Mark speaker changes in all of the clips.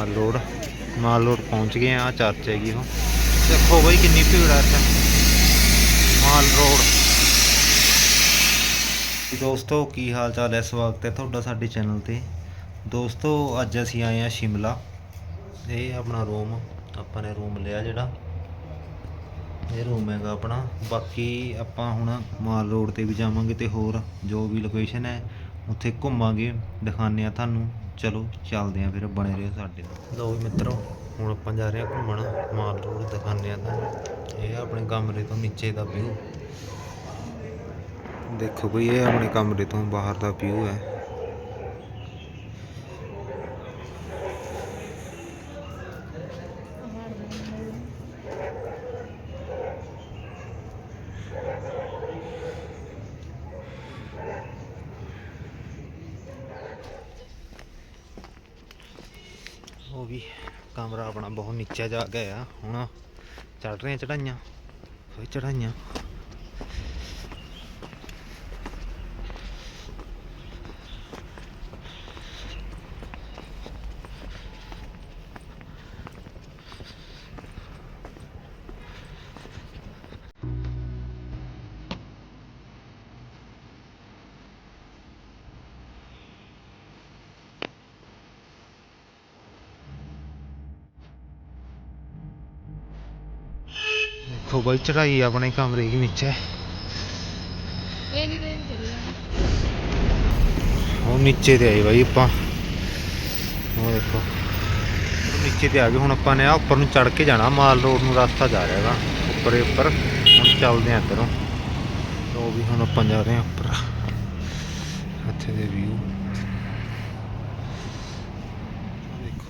Speaker 1: ਮਾਲ road ਮਾਲ road ਪਹੁੰਚ ਗਏ ਆ, ਚਰਚ ਹੈਗੀ ਉਹ। ਦੇਖੋ ਬਈ ਕਿੰਨੀ ਭੀੜ ਆ ਇੱਥੇ। ਮਾਲ ਰੋਡ ਦੋਸਤੋ, ਕੀ ਹਾਲ ਚਾਲ ਹੈ ਸਵਾਗਤ ਹੈ ਤੁਹਾਡਾ ਸਾਡੇ ਚੈਨਲ ਤੇ। ਦੋਸਤੋ, ਅੱਜ ਅਸੀਂ ਆਏ ਆ ਸ਼ਿਮਲਾ। ਇਹ ਆਪਣਾ ਰੂਮ, ਆਪਾਂ ਨੇ ਰੂਮ ਲਿਆ ਜਿਹੜਾ। ਇਹ ਰੂਮ ਹੈਗਾ ਆਪਣਾ। ਬਾਕੀ ਆਪਾਂ ਹੁਣ ਮਾਲ ਰੋਡ ਤੇ ਵੀ ਜਾਵਾਂਗੇ ਤੇ ਹੋਰ ਜੋ ਵੀ ਲੋਕੇਸ਼ਨ ਹੈ ਉੱਥੇ ਘੁੰਮਾਂਗੇ, ਦਿਖਾਉਂਦੇ ਆ ਤੁਹਾਨੂੰ। ਚਲੋ, ਚੱਲਦੇ ਆ ਫਿਰ, ਬਣੇ ਰਹੋ ਸਾਡੇ ਨਾਲ। ਲਓ ਵੀ ਮਿੱਤਰੋ, ਹੁਣ ਆਪਾਂ ਜਾ ਰਹੇ ਆ ਘੁੰਮਣ। ਮਾਲ ਰੋਡ ਦਿਖਾਉਂਦੇ ਆ ਤੁਹਾਨੂੰ। ਇਹ ਆਪਣੇ ਕਮਰੇ ਤੋਂ ਨੀਚੇ ਦਾ ਵਿਊ ਦੇਖੋ ਬਈ, ਇਹ ਆਪਣੇ ਕਮਰੇ ਤੋਂ ਬਾਹਰ ਦਾ ਵਿਊ ਹੈ ਉਹ ਵੀ ਕਮਰਾ ਆਪਣਾ ਬਹੁਤ ਨੀਚੇ ਜਾ ਗਿਆ। ਆ ਹੁਣ ਚੜ ਰਹੀਆਂ ਚੜਾਈਆਂ ਫਿਰ ਚੜਾਈਆਂ। ਦੇਖੋ ਬਈ ਚੜਾਈ ਆਪਣੇ ਕਮਰੇ ਦੇ ਨੀਚੇ
Speaker 2: ਇਹ ਨਹੀਂ ਤੇ ਚੱਲਿਆ
Speaker 1: ਉਹ ਨੀਚੇ ਤੇ ਆਏ ਬਾਈ ਆਪਾਂ। ਉਹ ਦੇਖੋ। ਨੀਚੇ ਤੇ ਆ ਗਏ ਹੁਣ ਆਪਾਂ ਨੇ ਆ ਉੱਪਰ ਨੂੰ ਚੜ ਕੇ ਜਾਣਾ। ਮਾਲ ਰੋਡ ਨੂੰ ਰਸਤਾ ਜਾ ਰਿਹਾ ਹੈਗਾ ਉੱਪਰ ਉੱਪਰ। ਹੁਣ ਚੱਲਦੇ ਆ ਇੱਧਰੋਂ। ਉਹ ਵੀ ਹੁਣ ਆਪਾਂ ਜਾ ਰਹੇ ਆ ਉੱਪਰ। ਇੱਥੇ ਦੇ ਵਿਊ ਦੇਖੋ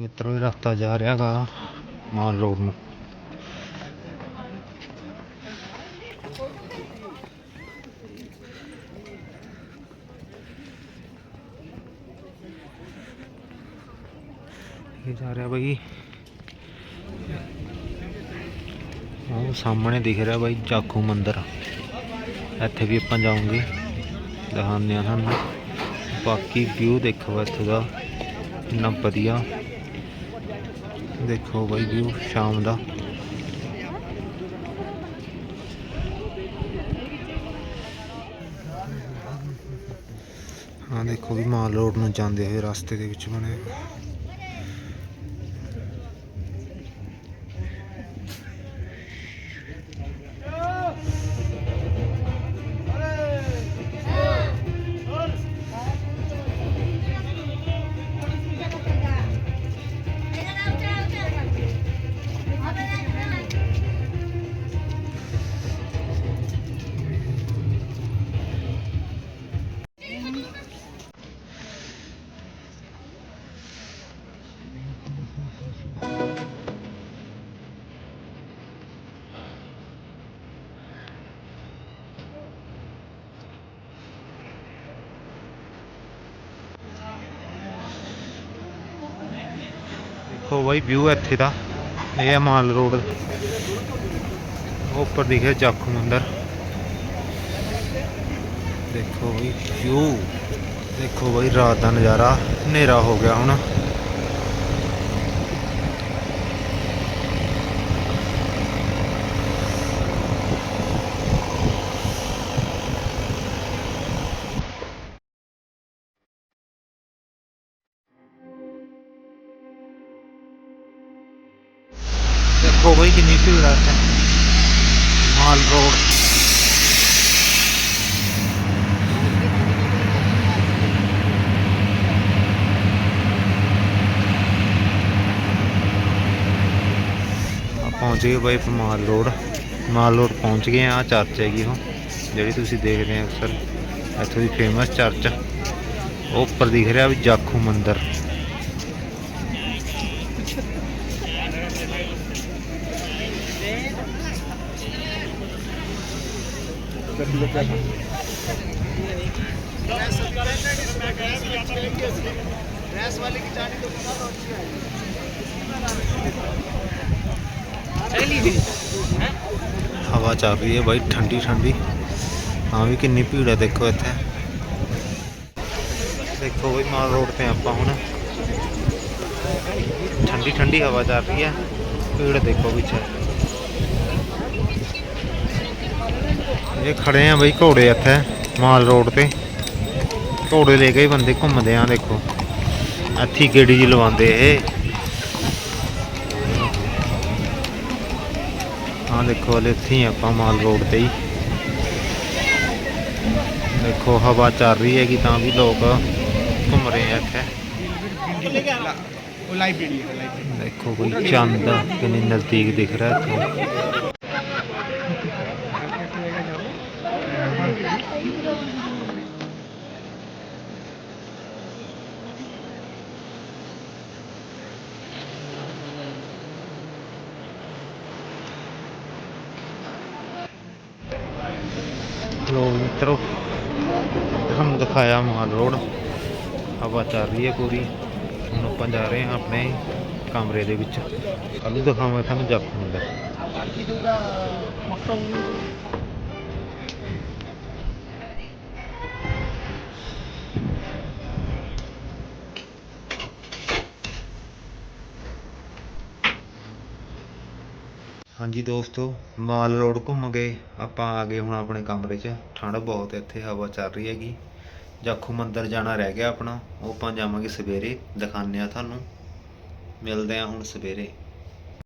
Speaker 1: ਮਿੱਤਰੋ ਇਹ ਰਸਤਾ ਜਾ ਰਿਹਾ ਗਾ ਮਾਲ ਰੋਡ ਨੂੰ ਇਹ ਜਾ ਰਿਹਾ ਬਈ ਉਹ ਸਾਹਮਣੇ ਦਿਖ ਰਿਹਾ ਬਾਈ ਜਾਖੂ ਮੰਦਿਰ ਇੱਥੇ ਵੀ ਆਪਾਂ ਜਾਵਾਂਗੇ ਦਿਖਾਉਂਦੇ ਆ ਤੁਹਾਨੂੰ ਬਾਕੀ ਵਿਊ ਦੇਖੋ ਇੱਥੇ ਦਾ ਕਿੰਨਾ ਵਧੀਆ ਦੇਖੋ ਬਾਈ ਵਿਊ ਸ਼ਾਮ ਦਾ। ਹਾਂ ਦੇਖੋ ਵੀ ਮਾਲ ਰੋਡ ਨੂੰ ਜਾਂਦੇ ਹੋਏ ਰਸਤੇ ਦੇ ਵਿੱਚ ਬਣੇ। ਦੇਖੋ ਬਾਈ ਵਿਊ ਇੱਥੇ ਦਾ। ਇਹ ਹੈ ਮਾਲ ਰੋਡ। ਉਹ ਉੱਪਰ ਦਿਖਿਆ ਜਾਖੂ ਮੰਦਰ। ਦੇਖੋ ਬਾਈ ਵਿਊ। ਦੇਖੋ ਬਾਈ ਰਾਤ ਦਾ ਨਜ਼ਾਰਾ। ਹਨੇਰਾ ਹੋ ਗਿਆ ਹੁਣ। ਦੇਖੋ ਬਾਈ ਕਿੰਨੀ ਭੀੜ ਆ ਇੱਥੇ ਮਾਲ ਰੋਡ ਪਹੁੰਚ ਗਏ ਬਾਈ ਆਪਾਂ ਮਾਲ ਰੋਡ ਮਾਲ ਰੋਡ ਪਹੁੰਚ ਗਏ ਆ ਚਰਚ ਹੈਗੀ ਉਹ ਜਿਹੜੀ ਤੁਸੀਂ ਦੇਖਦੇ ਆ ਅਕਸਰ ਇੱਥੋਂ ਦੀ ਫੇਮਸ ਚਰਚ ਉਹ ਉੱਪਰ ਦਿਖ ਰਿਹਾ ਵੀ ਜਾਖੂ ਮੰਦਿਰ ਹਵਾ ਚੱਲ ਰਹੀ ਹੈ ਬਾਈ, ਠੰਡੀ ਠੰਡੀ। ਹਾਂ ਵੀ ਕਿੰਨੀ ਭੀੜ ਹੈ, ਦੇਖੋ ਇੱਥੇ। ਦੇਖੋ ਬਈ, ਮਾਲ ਰੋਡ ਤੇ ਆਪਾਂ ਹੁਣ। ਠੰਡੀ ਠੰਡੀ ਹਵਾ ਚੱਲ ਰਹੀ ਹੈ। ਭੀੜ ਦੇਖੋ ਪਿੱਛੇ। ਇਹ ਖੜੇ ਆ ਬਈ ਘੋੜੇ ਇੱਥੇ, ਮਾਲ ਰੋਡ ਤੇ। ਘੋੜੇ ਲੈ ਕੇ ਹੀ ਬੰਦੇ ਘੁੰਮਦੇ ਆ, ਦੇਖੋ। ਇੱਥੇ ਗੇੜੀ ਜੀ ਲਵਾਉਂਦੇ ਇਹ। ਹਾਂ ਦੇਖੋ, ਹਲੇ ਇੱਥੇ ਆਪਾਂ ਮਾਲ ਰੋਡ ਤੇ ਹੀ। ਦੇਖੋ, ਹਵਾ ਚੱਲ ਰਹੀ ਹੈਗੀ ਤਾਂ ਵੀ ਲੋਕ ਘੁੰਮ ਰਹੇ ਆ ਇੱਥੇ।
Speaker 3: ਉਹ ਲਾਇਬ੍ਰੇਰੀ ਹੈ
Speaker 1: ਦੇਖੋ ਕੋਈ ਚੰਦ ਕਿੰਨੀ ਨਜ਼ਦੀਕ ਦਿਖ ਰਿਹਾ ਇੱਥੋਂ। ਲੋ ਮਿੱਤਰੋ ਹਮ ਦਿਖਾਇਆ ਮਾਲ ਰੋਡ। ਹਵਾ ਚੱਲ ਰਹੀ ਹੈ ਪੂਰੀ। ਹੁਣ ਆਪਾਂ ਜਾ ਰਹੇ ਹਾਂ ਆਪਣੇ ਕਮਰੇ ਦੇ ਵਿੱਚ। ਕੱਲ ਨੂੰ ਦਿਖਾਵਾਂਗਾ ਤੁਹਾਨੂੰ ਜਾਖੂ ਮੰਦਰ ਹਾਂਜੀ ਦੋਸਤੋ, ਮਾਲ ਰੋਡ ਘੁੰਮ ਗਏ। ਆਪਾਂ ਆ ਗਏ ਹੁਣ ਆਪਣੇ ਕਮਰੇ 'ਚ। ਠੰਡ ਬਹੁਤ ਹੈ, ਇੱਥੇ ਹਵਾ ਚੱਲ ਰਹੀ ਹੈਗੀ। ਜਾਖੂ ਮੰਦਰ ਜਾਣਾ ਰਹਿ ਗਿਆ ਆਪਣਾ। ਉਹ ਆਪਾਂ ਜਾਵਾਂਗੇ ਸਵੇਰੇ, ਦਿਖਾਉਂਦੇ ਆ ਤੁਹਾਨੂੰ। ਮਿਲਦੇ ਆ ਹੁਣ ਸਵੇਰੇ।